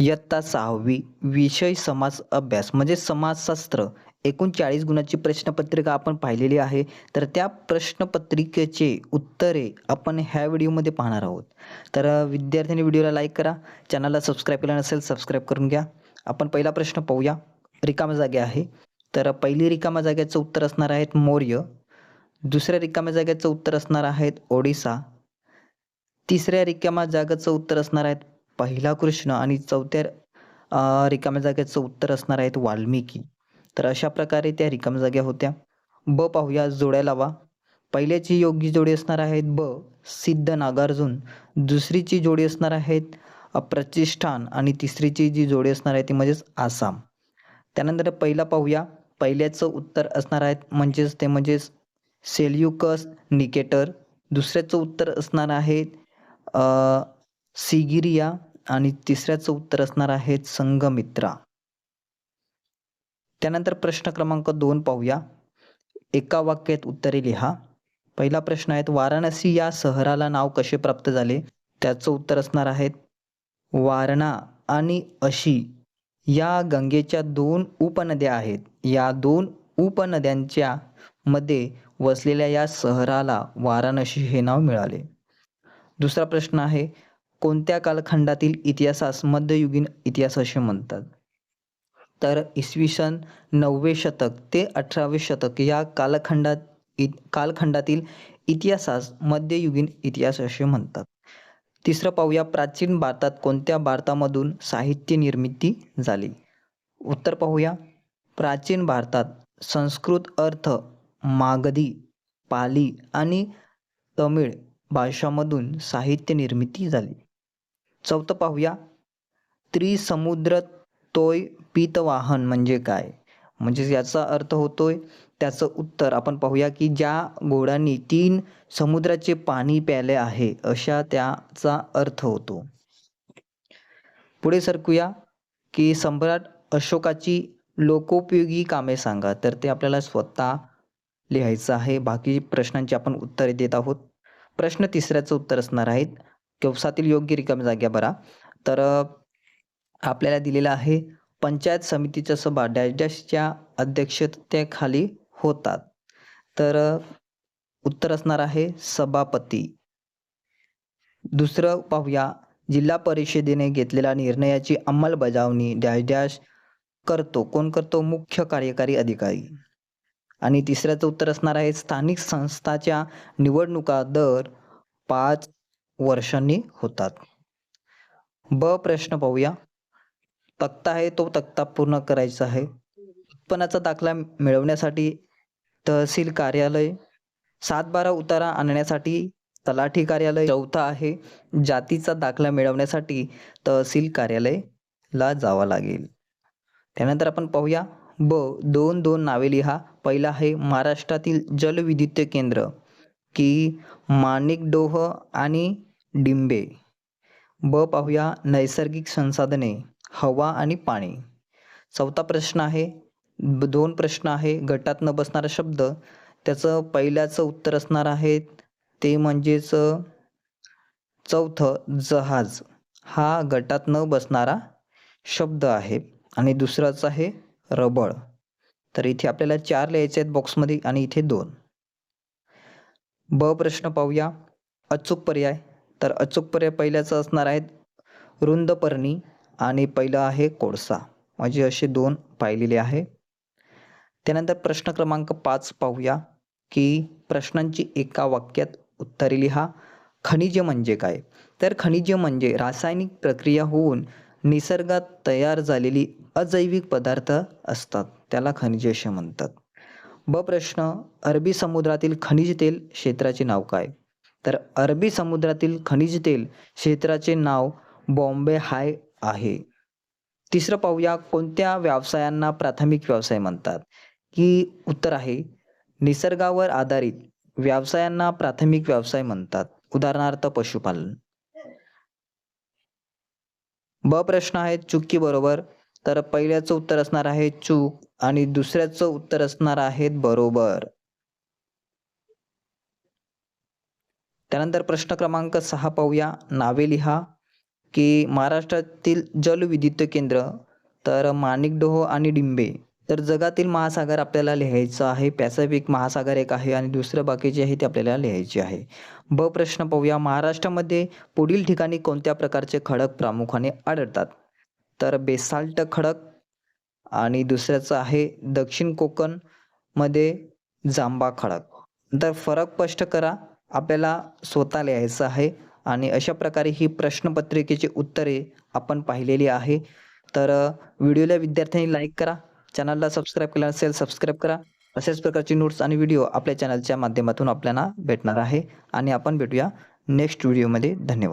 इयत्ता सहावी विषय समाज अभ्यास म्हणजे समाजशास्त्र. एकूण चाळीस गुणाची प्रश्नपत्रिका आपण पाहिलेली आहे. तर त्या प्रश्नपत्रिकेचे उत्तरे आपण ह्या व्हिडिओमध्ये पाहणार आहोत. तर विद्यार्थ्यांनी व्हिडिओला लाईक करा. चॅनलला सबस्क्राईब केलं नसेल सबस्क्राईब करून घ्या. आपण पहिला प्रश्न पाहूया. रिकाम्या जागे आहे. तर पहिली रिकाम्या जाग्याचं उत्तर असणार आहेत मौर्य. दुसऱ्या रिकाम्या जाग्याचं उत्तर असणार आहेत ओडिसा. तिसऱ्या रिकाम्या जागेचं उत्तर असणार आहेत पहिला कृष्ण आणि चौथ्या रिकाम्या जागेचं उत्तर असणार आहेत वाल्मिकी. तर अशा प्रकारे त्या रिकाम्या जाग्या होत्या. ब पाहूया जोड्या लावा. पहिल्याची योग्य जोडी असणार आहेत ब सिद्ध नागार्जुन. दुसरीची जोडी असणार आहेत प्रतिष्ठान. आणि तिसरीची जी जोडी असणार आहे ती म्हणजेच आसाम. त्यानंतर पहिला पाहूया. पहिल्याचं उत्तर असणार आहेत म्हणजेच ते म्हणजेच सेल्युकस निकेटर. दुसऱ्याचं उत्तर असणार आहे सिगिरिया आणि तिसऱ्याचं उत्तर असणार आहे संघमित्रा. त्यानंतर प्रश्न क्रमांक दोन पाहूया. एका वाक्यात उत्तरे लिहा. पहिला प्रश्न आहे वाराणसी या शहराला नाव कसे प्राप्त झाले? त्याचं उत्तर असणार आहेत वारणा आणि अशी या गंगेच्या दोन उपनद्या आहेत. या दोन उपनद्यांच्या मध्ये वसलेल्या या शहराला वाराणसी हे नाव मिळाले. दुसरा प्रश्न आहे कोणत्या कालखंडातील इतिहासास मध्ययुगीन इतिहास असे म्हणतात? तर इसवी सन नववे शतक ते अठरावे शतक या कालखंडात इ कालखंडातील इतिहासास मध्ययुगीन इतिहास असे म्हणतात. तिसरं पाहूया प्राचीन भारतात कोणत्या भारतामधून साहित्य निर्मिती झाली? उत्तर पाहूया प्राचीन भारतात संस्कृत अर्थ मागधी पाली आणि तमिळ भाषामधून साहित्य निर्मिती झाली. चौथं पाहूया. त्रिसमुद्र तोय पीतवाहन म्हणजे काय? म्हणजे याचा अर्थ होतोय त्याचं उत्तर आपण पाहूया की ज्या घोड्यांनी तीन समुद्राचे पाणी प्याले आहे अशा त्याचा अर्थ होतो. पुढे सरकूया की सम्राट अशोकाची लोकोपयोगी कामे सांगा. तर ते आपल्याला स्वतः लिहायचं आहे. बाकी प्रश्नांची आपण उत्तरे देत आहोत. प्रश्न तिसऱ्याचं उत्तर असणार आहेत. कवसातील योग्य रिकाम्या जाग्या बरा तर आपल्याला दिलेलं आहे पंचायत समितीच्या सभा डॅश डॅशच्या अध्यक्षतेखाली होतात. तर उत्तर असणार आहे सभापती. दुसरं पाहूया जिल्हा परिषदेने घेतलेल्या निर्णयाची अंमलबजावणी डॅश डॅश करतो. कोण करतो? मुख्य कार्यकारी अधिकारी. आणि तिसऱ्याचं उत्तर असणार आहे स्थानिक संस्थाच्या निवडणुका दर पाच वर्षांनी होतात. ब प्रश्न पाहूया. तक्ता आहे तो तक्ता पूर्ण करायचा आहे. उत्पन्नाचा दाखला मिळवण्यासाठी तहसील कार्यालय सात बारा उतारा आणण्यासाठी तलाठी कार्यालय चौथा आहे जातीचा दाखला मिळवण्यासाठी तहसील कार्यालयला जावा लागेल. त्यानंतर आपण पाहूया. ब दोन दोन नावे लिहा. पहिला आहे महाराष्ट्रातील जलविद्युत केंद्र. की माणिकडोह आणि डिंबे. ब पाहूया नैसर्गिक संसाधने हवा आणि पाणी. चौथा प्रश्न आहे दोन प्रश्न आहे गटात न बसणारा शब्द. त्याचं पहिल्याचं उत्तर असणार आहे ते म्हणजेच चौथं जहाज. हा गटात न बसणारा शब्द आहे. आणि दुसराच आहे रबळ. तर इथे आपल्याला चार लिहायचे आहेत बॉक्समध्ये आणि इथे दोन. ब प्रश्न पाहूया. अचूक पर्याय. तर अचूक पर्याय पहिल्याचं असणार आहेत रुंदपर्णी आणि पहिलं आहे कोळसा. म्हणजे असे दोन पाहिलेले आहे. त्यानंतर प्रश्न क्रमांक पाच पाहूया की प्रश्नांची एका वाक्यात उत्तरे लिहा. खनिजे म्हणजे काय? तर खनिजे म्हणजे रासायनिक प्रक्रिया होऊन निसर्गात तयार झालेली अजैविक पदार्थ असतात. त्याला खनिजे असे म्हणतात. ब प्रश्न अरबी समुद्रातील खनिज तेल क्षेत्राचे नाव काय? तर अरबी समुद्रातील खनिज तेल क्षेत्राचे नाव बॉम्बे हाय आहे. तिसरं पाहूया कोणत्या व्यवसायांना प्राथमिक व्यवसाय म्हणतात? की उत्तर आहे निसर्गावर आधारित व्यवसायांना प्राथमिक व्यवसाय म्हणतात. उदाहरणार्थ पशुपालन. ब प्रश्न आहे चुकी बरोबर तर पहिल्याचं उत्तर असणार आहे चूक आणि दुसऱ्याचं उत्तर असणार आहे बरोबर. त्यानंतर प्रश्न क्रमांक सहा पाहूया. नावे लिहा. की महाराष्ट्रातील जलविद्युत केंद्र तर माणिकडोह आणि डिंबे. तर जगातील महासागर आपल्याला लिहायचं आहे. पॅसिफिक महासागर एक आहे आणि दुसरं बाकी जे आहे ते आपल्याला लिहायचे आहे. ब प्रश्न पाहूया. महाराष्ट्रामध्ये पुढील ठिकाणी कोणत्या प्रकारचे खडक प्रामुख्याने आढळतात? तर बेसाल्ट खडक आणि दुसऱ्याचं आहे दक्षिण कोकणमध्ये जांबा खडक. तर फरक स्पष्ट करा आपल्याला स्वतः लिहायचं आहे आणि अशा प्रकारे ही प्रश्नपत्रिकेची उत्तरे आपण पाहिलेली आहे. तर व्हिडिओला विद्यार्थ्यांनी लाईक करा चॅनलला सबस्क्राईब केलं असेल सबस्क्राईब करा. अशाच प्रकारची नोट्स आणि व्हिडिओ आपल्या चॅनलच्या माध्यमातून आपल्याला भेटणार आहे. आणि आपण भेटूया नेक्स्ट व्हिडिओमध्ये धन्यवाद.